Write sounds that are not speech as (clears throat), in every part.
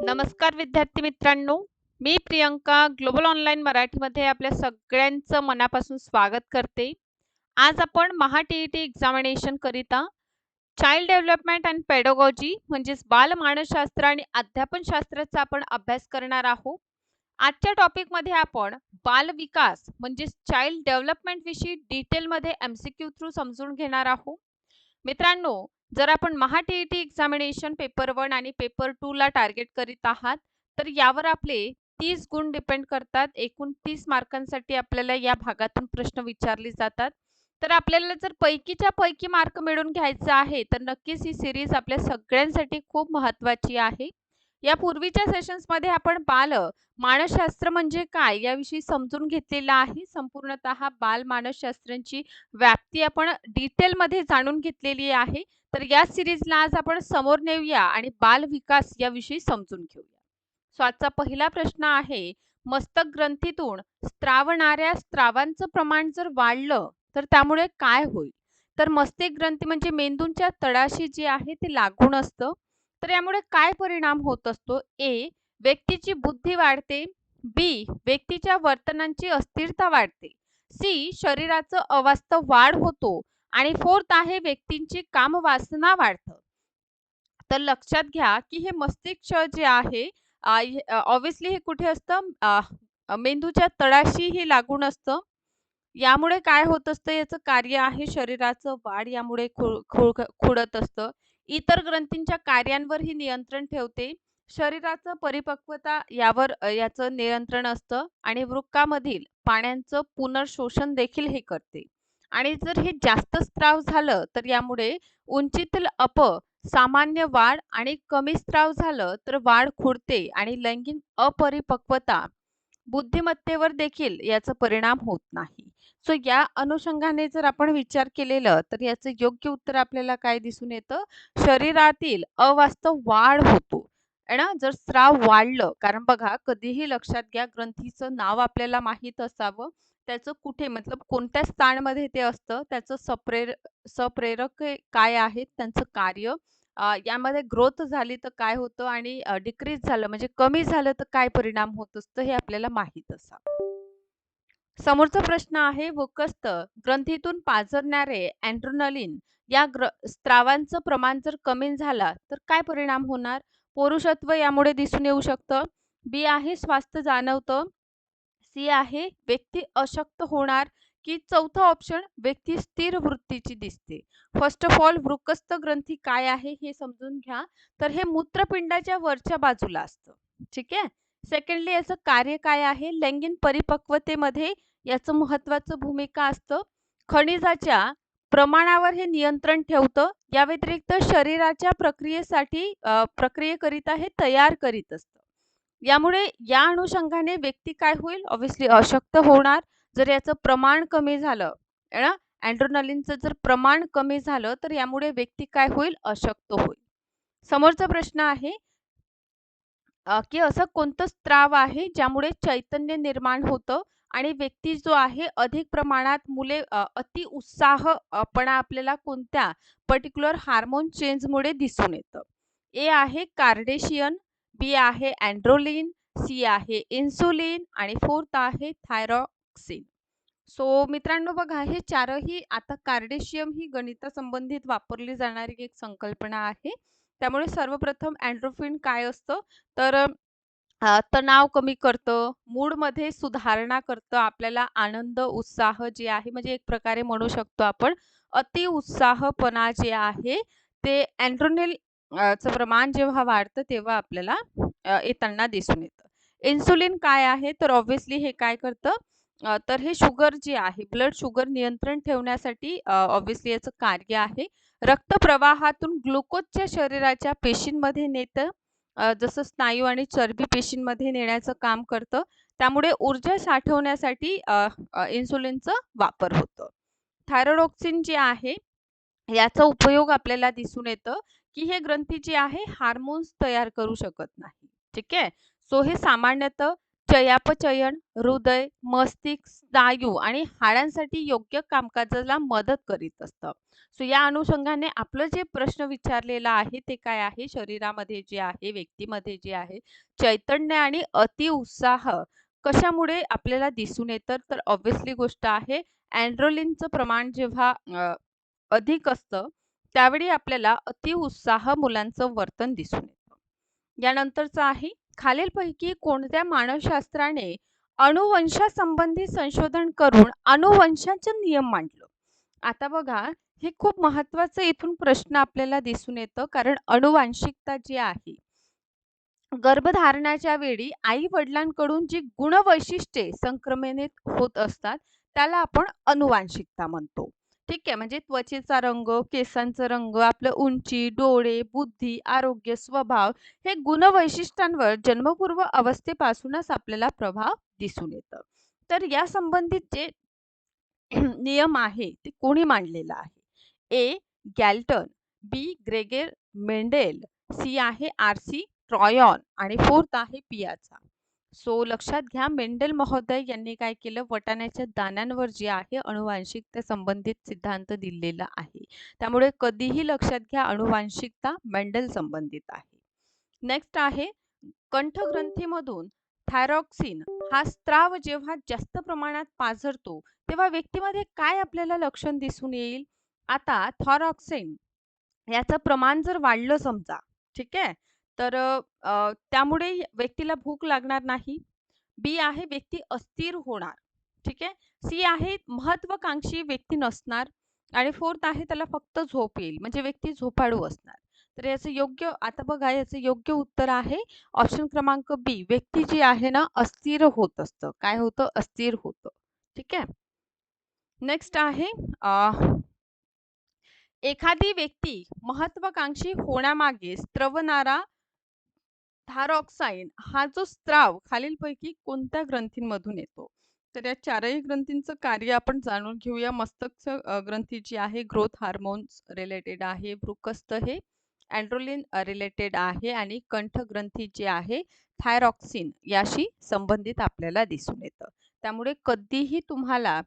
नमस्कार विद्यार्थी मित्रांनो मी प्रियंका ग्लोबल ऑनलाईन मराठीमध्ये आपल्या सगळ्यांचं मनापासून स्वागत करते. आज आपण Maha T E T examination करिता चाइल्ड डेव्हलपमेंट अँड पेडोगॉजी म्हणजेच बाल मानसशास्त्र आणि अध्यापनशास्त्राचा आपण अभ्यास करणार आहोत. आजच्या टॉपिकमध्ये आपण बाल विकास म्हणजेच चाइल्ड डेव्हलपमेंटविषयी डिटेलमध्ये एम सी क्यू थ्रू समजून घेणार आहोत. मित्रांनो जर आपण Maha T E T examination paper one आणि पेपर टू ला टार्गेट करीत आहात तर यावर आपले तीस गुण डिपेंड करतात. एकूण तीस मार्कांसाठी आपल्याला या भागातून प्रश्न विचारले जातात. तर आपल्याला जर पैकीच्या पैकी मार्क मिळवून घ्यायचं आहे तर नक्कीच ही सिरीज आपल्या सगळ्यांसाठी खूप महत्त्वाची आहे. या पूर्वीच्या सेशन्समध्ये आपण बाल मानसशास्त्र म्हणजे काय याविषयी समजून घेतलेला आहे. संपूर्णतः बाल मानसशास्त्रांची व्याप्ती आपण डिटेलमध्ये जाणून घेतलेली आहे. तर या सिरीजला आज आपण समोर नेऊया आणि बाल विकास याविषयी समजून घेऊया. सो आजचा पहिला प्रश्न आहे मस्तक ग्रंथीतून स्त्रावणाऱ्या स्त्रावांचं प्रमाण जर वाढलं तर त्यामुळे काय होईल? तर मस्तिक ग्रंथी म्हणजे मेंदूंच्या तळाशी जे आहे ते लागून असतं. तर यामुळे काय परिणाम होत असतो? ए व्यक्तीची बुद्धी वाढते. बी व्यक्तीच्या वर्तनांची अस्थिरता वाढते. सी शरीराचं अवास्तव वाढ होतो. आणि फोर्थ आहे व्यक्तींची कामवासना वाढतं. तर लक्षात घ्या की हे मस्तिष्क जे आहे ऑब्विसली हे कुठे असतं? मेंदूच्या तळाशी हे लागून असतं. यामुळे काय होत असतं याचं कार्य आहे शरीराचं वाढ यामुळे खुडत असतं. इतर ग्रंथींच्या कार्यांवर ही नियंत्रण ठेवते. शरीराचं परिपक्वता यावर याचं नियंत्रण असतं आणि वृक्कामधील पाण्याचं पुनर्शोषण देखील हे करते. आणि जर हे जास्त स्त्राव झालं तर यामुळे उंचीतील अप सामान्य वाढ आणि कमी स्त्राव झालं तर वाढ खुडते आणि लैंगिक अपरिपक्वता बुद्धिमत्तेवर देखील याचा परिणाम होत नाही. सो या अनुषंगाने जर आपण विचार केलेलं तर याचं योग्य उत्तर आपल्याला काय दिसून येतं? शरीरातील अवास्तव वाढ होतो. ना? जर स्राव वाढलं कारण बघा कधीही लक्षात घ्या ग्रंथीचं नाव आपल्याला माहीत असावं. त्याचं कुठे मतलब कोणत्या स्थानमध्ये ते असतं? त्याचं सप्रेर सप्रेरक काय आहेत? त्यांचं कार्य. यामध्ये ग्रोथ झाली तर काय होतं आणि डिक्रीज झालं म्हणजे कमी झालं तर काय परिणाम होत असतं हे आपल्याला माहीत असावं. समोरचा प्रश्न आहे वकस्त ग्रंथीतून पाझरणारे अँड्रोनलिन या ग्र स्त्रावांचं प्रमाण जर कमी झाला तर काय परिणाम होणार? पुरुषत्व यामुळे दिसून येऊ शकतं. बी आहे स्वास्थ्य जाणवतं. सी आहे व्यक्ती अशक्त होणार. की चौथा ऑप्शन व्यक्ती स्थिर वृत्तीची दिसते. फर्स्ट ऑफ ऑल वृकस्थ ग्रंथी काय आहे हे समजून घ्या. तर हे मूत्रपिंडाच्या वरच्या बाजूला असतं. ठीक आहे? सेकंडली याचं कार्य काय आहे? लैंगिक परिपक्वतेमध्ये याचं महत्वाचं भूमिका असतं. खनिजाच्या प्रमाणावर हे नियंत्रण ठेवतं. या व्यतिरिक्त शरीराच्या प्रक्रियेसाठी प्रक्रियेकरिता हे तयार करीत असतं. यामुळे या अनुषंगाने व्यक्ती काय होईल? ऑब्विसली अशक्त होणार. जर याचं प्रमाण कमी झालं ना? अँड्रोनलिनचं जर प्रमाण कमी झालं तर यामुळे व्यक्ती काय होईल? अशक्त होईल. समोरचा प्रश्न आहे की असं कोणतं स्त्राव आहे ज्यामुळे चैतन्य निर्माण होतं आणि व्यक्ती जो आहे अधिक प्रमाणात मुले अति उत्साहपणा आपल्याला कोणत्या पर्टिक्युलर हार्मोन चेंजमुळे दिसून येतं? ए आहे कार्डेशियन बी आहे अँड्रोलिन सी आहे इन्सुलिन आणि फोर्थ आहे टॅक्सिन सो मित्रांनो बघा हे चारही आता कार्डेशियम ही गणितासंबंधित वापरली जाणारी एक संकल्पना आहे. त्यामुळे सर्वप्रथम अँड्रोफिन काय असतं? तर तणाव कमी करतं मूडमध्ये सुधारणा करतं आपल्याला आनंद उत्साह जे आहे म्हणजे एक प्रकारे म्हणू शकतो आपण अति उत्साहपणा जे आहे ते अँड्रोनिल चं प्रमाण जेव्हा वाढतं तेव्हा आपल्याला येताना दिसून येतं. इन्सुलिन काय आहे? तर ऑब्व्हियसली हे काय करतं? तर हे शुगर जे आहे ब्लड शुगर नियंत्रण ठेवण्यासाठी ऑब्व्हियसली याचं कार्य आहे. रक्तप्रवाहातून ग्लुकोजच्या शरीराच्या पेशींमध्ये नेतं जसं स्नायू आणि चरबी पेशींमध्ये नेण्याचं काम करतं. त्यामुळे ऊर्जा साठवण्यासाठी इन्सुलिनचं वापर होतं. थायरोडॉक्सिन जे आहे याचा उपयोग आपल्याला दिसून येतं की हे ग्रंथी जे आहे हार्मोन्स तयार करू शकत नाही. ठीक आहे? सो हे सामान्यतः चयापचयन, हृदय, मस्तिष्क, स्नायू आणि हाडांसाठी योग्य कामकाजाला मदत करीत असतं. सो या अनुषंगाने आपलं जे प्रश्न विचारलेला आहे ते काय आहे? शरीरामध्ये जे आहे, व्यक्तीमध्ये जे आहे, चैतन्य आणि अतिउत्साह कशामुळे आपल्याला दिसून येतं? तर ऑब्व्हियसली गोष्ट आहे अँड्रोलिनचं प्रमाण जेव्हा अधिक असतं, त्यावेळी आपल्याला अतिउत्साह मुलांचं वर्तन दिसून येतं. यानंतरचं आहे खालीलपैकी कोणत्या मानवशास्त्राने अनुवंशासंबंधी संशोधन करून अनुवंशाचे नियम मांडलं? आता बघा हे खूप महत्वाचं इथून प्रश्न आपल्याला दिसून येतं कारण अनुवांशिकता जी आहे गर्भधारणाच्या वेळी आई वडिलांकडून जी गुणवैशिष्ट्ये संक्रमणित होत असतात त्याला आपण अनुवांशिकता म्हणतो. ठीक आहे म्हणजे त्वचेचा रंग, केसांचा रंग, आपलं उंची, डोळे, बुद्धी, आरोग्य, स्वभाव हे गुणवैशिष्ट्यांवर जन्मपूर्व अवस्थेपासूनच आपल्याला प्रभाव दिसून येतं. तर या संबंधित जे (clears throat) नियम आहे ते कोणी मांडलेला आहे? A. Galton, B. Gregor Mendel, C आहे आर सी ट्रॉयॉन आणि फोर्थ आहे पियाचा. सो लक्षात घ्या मेंडल महोदय यांनी काय केलं वाटाण्याच्या दाण्यांवर जे आहे अनुवांशिकता संबंधित सिद्धांत दिलेला आहे. त्यामुळे कधीही लक्षात घ्या अनुवांशिकता मेंडल संबंधित आहे. नेक्स्ट आहे कंठग्रंथीमधून थायरॉक्सिन हा स्त्राव जेव्हा जास्त प्रमाणात पाझरतो तेव्हा व्यक्तीमध्ये काय आपल्याला लक्षण दिसून येईल? आता थॉरॉक्सिन याचं प्रमाण जर वाढलं समजा, ठीक आहे? तर अ, त्यामुळे व्यक्तीला भूक लागणार नाही. बी आहे व्यक्ती अस्थिर होणार. ठीक आहे? सी आहे महत्वाकांक्षी व्यक्ती नसणार आणि फोर्थ आहे त्याला फक्त झोप येईल म्हणजे व्यक्ती झोपाळू असणार. तर याचं योग्य आता बघा याचं योग्य उत्तर आहे ऑप्शन क्रमांक बी. व्यक्ती जी आहे ना अस्थिर होत असतं. काय होतं? अस्थिर होतं. ठीक आहे? नेक्स्ट आहे अ, एखादी व्यक्ती महत्वाकांक्षी होण्यामागे स्त्रवणारा थायरॉक्साईन हा जो स्त्राव खालीलपैकी कोणत्या ग्रंथींमधून येतो? तर या चारही ग्रंथींचं कार्य आपण जाणून घेऊया. मस्तक ग्रंथी जी आहे ग्रोथ हार्मोन्स रिलेटेड आहे. ब्रुकस्त हे अँड्रोलिन रिलेटेड आहे आणि कंठ ग्रंथी जी आहे थायरॉक्सिन याशी संबंधित आपल्याला दिसून येतं. त्यामुळे कधीही तुम्हाला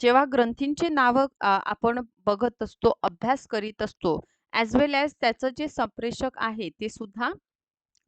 जेव्हा ग्रंथींचे नावं आपण बघत असतो, अभ्यास करीत असतो, ॲज वेल ॲज त्याचं जे संप्रेषक आहे ते सुद्धा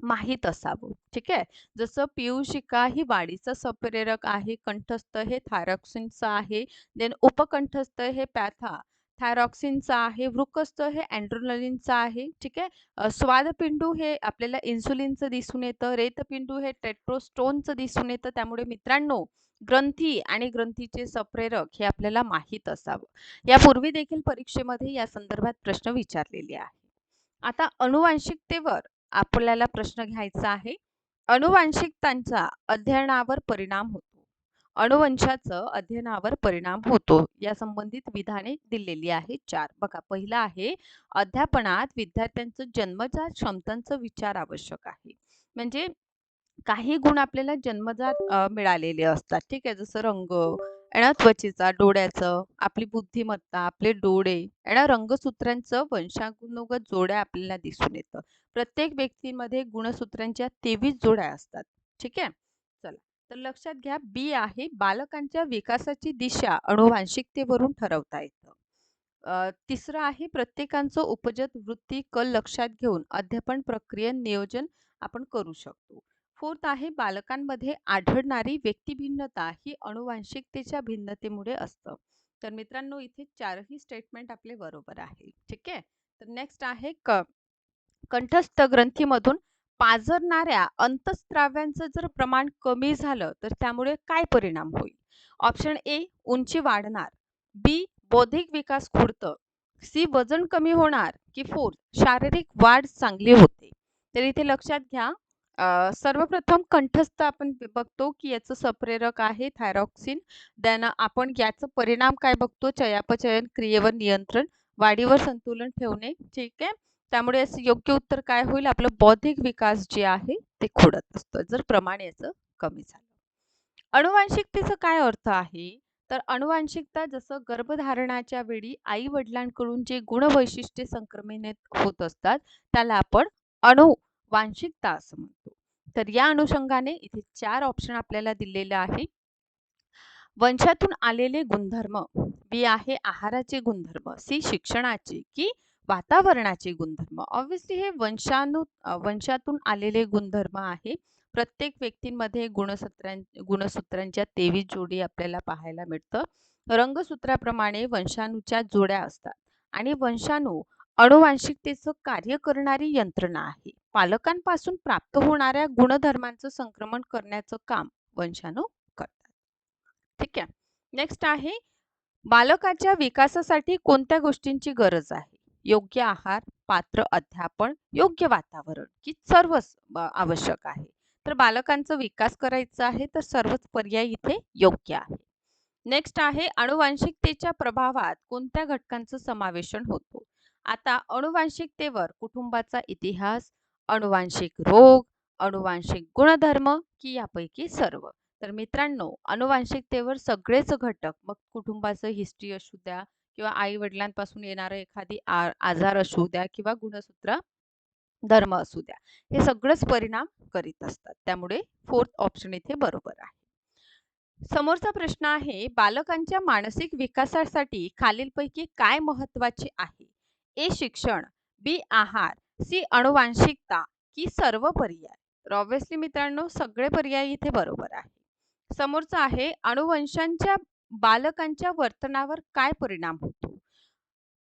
माहीत असावं. ठीक आहे? जसं पियुषिका ही वाढीचं संप्रेरक आहे, कंठस्थ हे थायरॉक्सिनचं आहे, देन उपकंठस्थ हे पॅथा थायरॉक्सिनचं आहे, वृकस्थ हे एंड्रोनलिनचं आहे. ठीक आहे? स्वादपिंडू हे आपल्याला इन्सुलिनचं दिसून येतं, रेतपिंडू हे टेट्रोस्टोनचं दिसून येतं. त्यामुळे मित्रांनो ग्रंथी आणि ग्रंथीचे संप्रेरक हे आपल्याला माहीत असावं. यापूर्वी देखील परीक्षेमध्ये या संदर्भात प्रश्न विचारलेले आहे. आता अनुवांशिकतेवर आपल्याला प्रश्न घ्यायचा आहे. अनुवांशिकतांचा अध्ययनावर परिणाम होतो. अनुवंशाचं अध्ययनावर परिणाम होतो. या संबंधित विधाने दिलेली आहेत चार. बघा पहिला आहे अध्यापनात विद्यार्थ्यांचं जन्मजात क्षमतांचा विचार आवश्यक आहे. म्हणजे काही गुण आपल्याला जन्मजात मिळालेले असतात. ठीक आहे जसं रंग येणं त्वचेचा डोळ्याचं आपली बुद्धिमत्ता आपले डोळे येणं रंगसूत्रांचं वंशानुगत जोड्या आपल्याला दिसून येतं. प्रत्येक व्यक्तीमध्ये गुणसूत्रांच्या तेवीस जोड्या असतात. ठीक आहे? चला तर लक्षात घ्या बी आहे बालकांच्या विकासाची दिशा अनुवांशिकतेवरून ठरवता येतं. तिसरं आहे प्रत्येकांचं उपजत वृत्ती कल लक्षात घेऊन अध्यापन प्रक्रिये नियोजन आपण करू शकतो. फोर्थ आहे बालकांमध्ये आढळणारी व्यक्तिभिन्नता ही अनुवांशिकतेच्या भिन्नतेमुळे असतं. तर मित्रांनो इथे चारही स्टेटमेंट आपले बरोबर आहे. ठीक आहे? तर नेक्स्ट आहे क. कंठस्थ ग्रंथीमधून पाजरणाऱ्या अंतस्त्राव्यांचं जर प्रमाण कमी झालं तर त्यामुळे काय परिणाम होईल? ऑप्शन ए उंची वाढणार. बी बौद्धिक विकास खुडतं सी वजन कमी होणार की फोर्थ शारीरिक वाढ चांगली होते. तर इथे लक्षात घ्या. सर्वप्रथम कंठस्थ आपण बघतो की याचं सप्रेरक आहे थायरॉक्सिन. देन आपण याचं परिणाम काय बघतो? चयापचयन क्रियेवर नियंत्रण वाढीवर संतुलन ठेवणे. ठीक आहे? त्यामुळे याचं योग्य उत्तर काय होईल? आपलं बौद्धिक विकास जे आहे ते खोडत असतं. जर प्रमाण याचं कमी झालं. अनुवांशिकतेचा काय अर्थ आहे? तर अनुवांशिकता जसं गर्भधारणाच्या वेळी आई वडिलांकडून जे गुणवैशिष्ट्ये संक्रमित होत असतात त्याला आपण वांशिकता असं म्हणतो. तर या अनुषंगाने इथे चार ऑप्शन आपल्याला दिलेले आहे. वंशातून आलेले गुणधर्म बी आहे आहाराचे गुणधर्म सी शिक्षणाचे की वातावरणाचे गुणधर्म. ऑब्विसली हे वंशानु वंशातून आलेले गुणधर्म आहे. प्रत्येक व्यक्तींमध्ये गुणसूत्रां गुणसूत्रांच्या तेवीस जोडी आपल्याला पाहायला मिळतं. रंगसूत्राप्रमाणे वंशाणूच्या जोड्या असतात आणि वंशाणू अणुवांशिकतेचं कार्य करणारी यंत्रणा आहे. पालकांपासून प्राप्त होणाऱ्या गुणधर्मांचं संक्रमण करण्याचं काम वंशाणू करतात. ठीक आहे. नेक्स्ट आहे बालकाच्या विकासासाठी कोणत्या गोष्टींची गरज आहे? योग्य आहार पात्र अध्यापन योग्य वातावरण की सर्वच आवश्यक आहे? तर बालकांचा विकास करायचा आहे तर सर्वच पर्याय इथे योग्य आहे. नेक्स्ट आहे अनुवांशिकतेच्या प्रभावात कोणत्या घटकांचं समावेशन होतो? आता अनुवांशिकतेवर कुटुंबाचा इतिहास अनुवांशिक रोग अनुवांशिक गुणधर्म की यापैकी सर्व. तर मित्रांनो अनुवांशिकतेवर सगळेच घटक मग कुटुंबाचं हिस्ट्री असू द्या किंवा आई वडिलांपासून येणारं एखादी आजार असू द्या किंवा गुणसूत्र धर्म असू द्या हे सगळंच परिणाम करीत असतात. त्यामुळे फोर्थ ऑप्शन इथे बरोबर आहे. समोरचा प्रश्न आहे बालकांच्या मानसिक विकासासाठी खालीलपैकी काय महत्त्वाचे आहे? ए शिक्षण बी आहार सी अणुवांशिकता की सर्व पर्याय. तर ऑब्व्हियसली मित्रांनो सगळे पर्याय इथे बरोबर आहे. समोरचा आहे अणुवंशांच्या बालकांच्या वर्तनावर काय परिणाम होतो?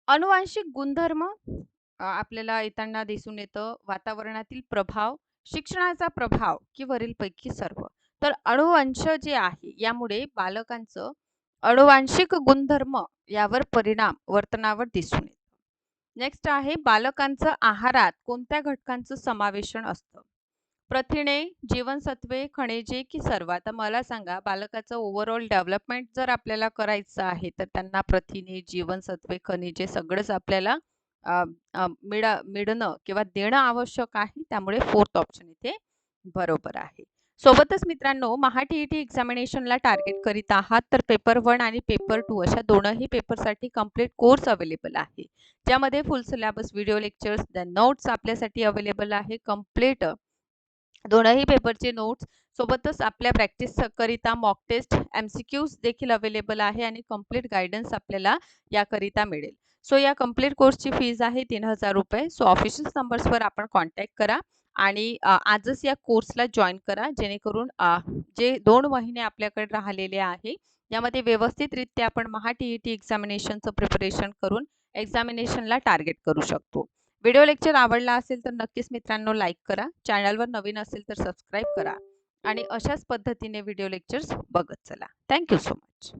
अनुवांशिक गुणधर्म आपल्याला येताना दिसून येतं वातावरणातील प्रभाव शिक्षणाचा प्रभाव की वरीलपैकी सर्व. तर अणुवंश जे आहे यामुळे बालकांचं अणुवांशिक गुणधर्म यावर परिणाम वर्तनावर दिसून येतो. नेक्स्ट आहे बालकांचं आहारात कोणत्या घटकांचं समावेशन असतं? प्रथिने जीवनसत्वे खनिजे की सर्व आता मला सांगा बालकाचं ओव्हरऑल डेव्हलपमेंट जर आपल्याला करायचं आहे तर त्यांना प्रथिने जीवनसत्वे खनिजे सगळंच आपल्याला मिळा मिळणं किंवा देणं आवश्यक आहे. त्यामुळे फोर्थ ऑप्शन इथे बरोबर आहे. सोबतच मित्रांनो महा टी ई टी एक्झामिनेशनला टार्गेट करीत आहात तर पेपर वन आणि पेपर टू अशा दोनही पेपरसाठी कंप्लीट कोर्स अवेलेबल आहे. ज्यामध्ये full syllabus video lectures the notes आपल्यासाठी अवेलेबल आहे. कंप्लीट दोनही पेपरचे नोट्स सोबतच आपल्या प्रॅक्टिस करिता mock test M C Qs देखील अवेलेबल आहे आणि कंप्लीट गायडन्स आपल्याला याकरिता मिळेल. सो या कंप्लीट कोर्सची फीज आहे तीन हजार रुपये. सो ऑफिशियल नंबर्सवर आपण कॉन्टॅक्ट करा. आणि आजच या कोर्सला जॉईन करा जेणेकरून जे दोन महिने आपल्याकडे राहिलेले आहे यामध्ये व्यवस्थितरित्या आपण महा टी ई टी एक्झामिनेशनचं प्रिपरेशन करून एक्झामिनेशनला टार्गेट करू शकतो. व्हिडिओ लेक्चर आवडला असेल तर नक्कीच मित्रांनो लाईक करा चॅनलवर नवीन असेल तर सबस्क्राईब करा आणि अशाच पद्धतीने व्हिडिओ लेक्चर्स बघत चला. Thank you so much.